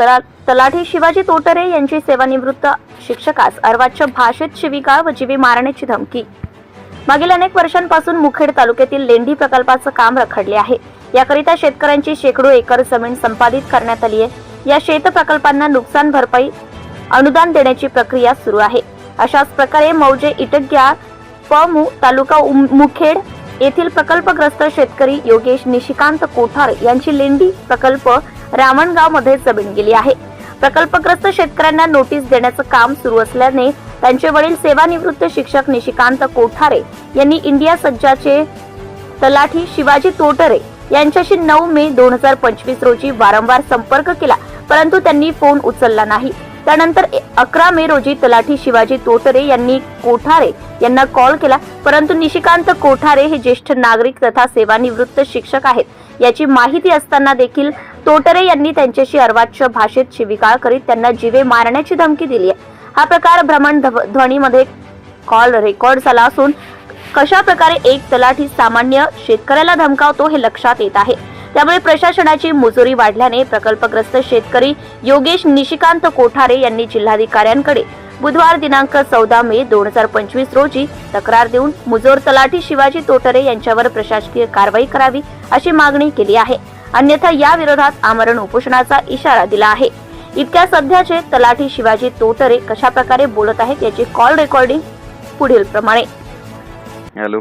तला तलाठी शिवाजी तोटरे यांची सेवानिवृत्त शिक्षकास अर्वाच्य भाषेत शिविका व जीवी मारण्याची धमकी. मागील अनेक वर्षांपासून मुखेड तालुक्यातील लेंडी प्रकल्पाचं काम रखडले आहे. याकरिता शेतकऱ्यांची शेकडो एकर जमीन संपादित करण्यात आली आहे. या शेत प्रकल्पांना नुकसान भरपाई अनुदान देण्याची प्रक्रिया सुरू आहे. अशाच प्रकारे मौजे इटग्या पमू तालुका उम- मुखेड येथील प्रकल्पग्रस्त शेतकरी योगेश निशिकांत कोठार यांची लेंडी प्रकल्प रामणगावमध्ये जमीन गेली आहे. प्रकल्पग्रस्त शेतकऱ्यांना नोटीस देण्याचं काम सुरू असल्याने त्यांचे वडील सेवानिवृत्त शिक्षक निशिकांत कोठारे यांनी इंडिया सज्जाचे तलाठी शिवाजी तोटरे यांच्याशी नऊ मे दोन हजार पंचवीस रोजी वारंवार संपर्क केला परंतु त्यांनी फोन उचलला नाही. त्यानंतर अकरा मे रोजी तलाठी शिवाजी तोटरे यांनी कोठारे यांना कॉल केला. परंतु निशिकांत कोठारे हे ज्येष्ठ नागरिक तथा सेवानिवृत्त शिक्षक आहेत. याची माहिती असताना देखील तोटरे यांनी त्यांच्याशी अर्वाच्य भाषेत शिविकाळ करीत त्यांना जीवे मारण्याची धमकी दिली आहे. हा प्रकार भ्रमण ध्व- ध्वनीमध्ये कॉल रेकॉर्ड झाला असून कशा प्रकारे एक तलाठी सामान्य शेतकऱ्याला धमकावतो हे लक्षात येत आहे. त्यामुळे प्रशासनाची मुजोरी वाढल्याने प्रकल्पग्रस्त शेतकरी योगेश निशिकांत कोठारे यांनी जिल्हाधिकाऱ्यांकडे बुधवार दिनांक चौदा मे दोन हजार पंचवीस रोजी तक्रार देऊन मुजोर तलाठी शिवाजी तोटरे यांच्यावर प्रशासकीय कारवाई करावी अशी मागणी केली आहे. अन्यथा या विरोधात आमरण उपोषणाचा इशारा दिला आहे. इतक्या सध्याचे तलाठी शिवाजी तोटरे कशा प्रकारे बोलत आहेत याची कॉल रेकॉर्डिंग पुढील प्रमाणे. हॅलो.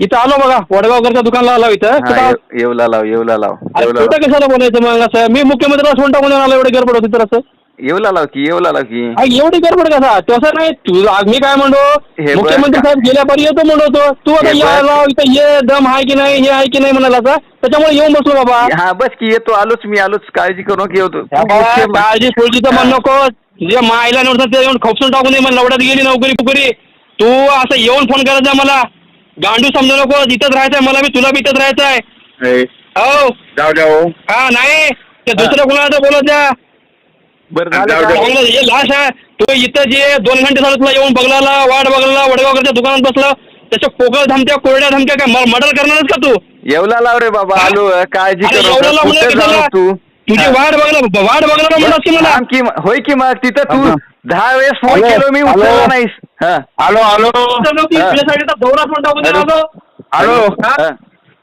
इथं आलो बघा वडगावकरच्या दुकानला आलो इथं. हा कुठं- येव- येवला लाव येवला लाव अरे येवला कुठं कशाला बोलायचं मग असं? मी मुख्यमंत्र्याला फोन टाकून आलो एवढी गडबड होती तर असं. येवला लाव की येवला लाव की. अरे एवढी गडबड कसा? तसं नाही तू आज मी काय म्हणतो? बघ. मुख्यमंत्री का- साहेब गेल्यापारी येतो म्हणतो. तू आता हे या बघ. राव इथं ये दम आहे की नाही हे आहे की नाही म्हणाला असं. त्याच्यामुळे येऊन बसलो बाबा. हा बस की येतो आलोच मी आलोच. काळजी करू नका येतो काळजी सोडली तर म्हण नको. तुझ्या मायला नव्हतं ते येऊन खपसून टाकून दे मला लवड्यात गेली नोकरी फुकरी तू असं येऊन फोन करायचा मला. गांडू समजू नको इथंच राहायचंय मला बी तुला बी इथंच राहायचंय. हे, हो. जाऊ जाऊ हा. नाही. ते दुसरं कोणाला तर बोलत जा बरं जाऊ चांगलं जाऊ हे लाश आहे. तू इथं जे दोन घंटे झालं तुला येऊन बघला वाट बघला वडगावकरच्या दुकानात बसला. त्याच्या पोकळ धमक्या कोरड्या धमक्या काय मर्डर करणारच का तू? येवला लाव रे बाबा हा? आलो काळजी अरे करू एवढं नका. लावून कुठं कशाला? जाऊ तू? तुझी हा. वाट बघला वाट बघणार म्हणत की मला. थांब की होय की मग तिथं तू हा. दहा वेळेस फोन हॅलो, केलो मी हॅलो. उचलला नाहीस. हा. आलो आलो हा. हॅलो.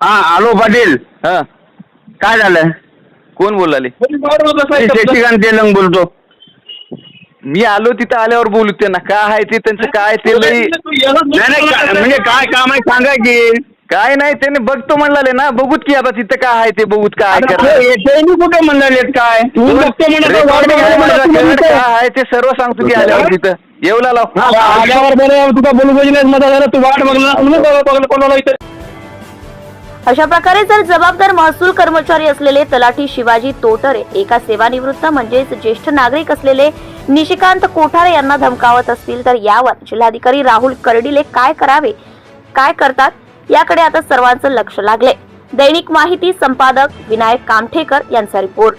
हा? आलो पाटील. हा. काय झालं? कोण बोलाले. शशिकांत तेलंग बोलतो. मी आलो तिथं आल्यावर बोलू त्यांना. काय आहे ते त्यांचं काय ते लई नाही नाही म्हणजे काय काम आहे सांगा की. काय नाही त्याने बघतो म्हणलाले ना. बघूत की आता तिथं काय आहे ते बघूत काय आता कुठे म्हणालेत काय? तू बघतो म्हणत बघायला काय. आहे ते सर्व सांगतो की आल्यावर तिथं. येवला लाव हा, आल्यावर बरं तुका बोलू पाहिजे नाही मजा झाला. तू वाट कोणाला इथं. अशा प्रकारे जर जबाबदार महसूल कर्मचारी असलेले तलाठी शिवाजी तोटरे एका सेवानिवृत्त म्हणजेच ज्येष्ठ नागरिक असलेले निशिकांत कोठारे यांना धमकावत असतील तर यावर जिल्हाधिकारी राहुल कर्डिले काय करावे काय करतात याकडे आता सर्वांचं लक्ष लागले. दैनिक माहिती संपादक विनायक कामठेकर यांचा रिपोर्ट.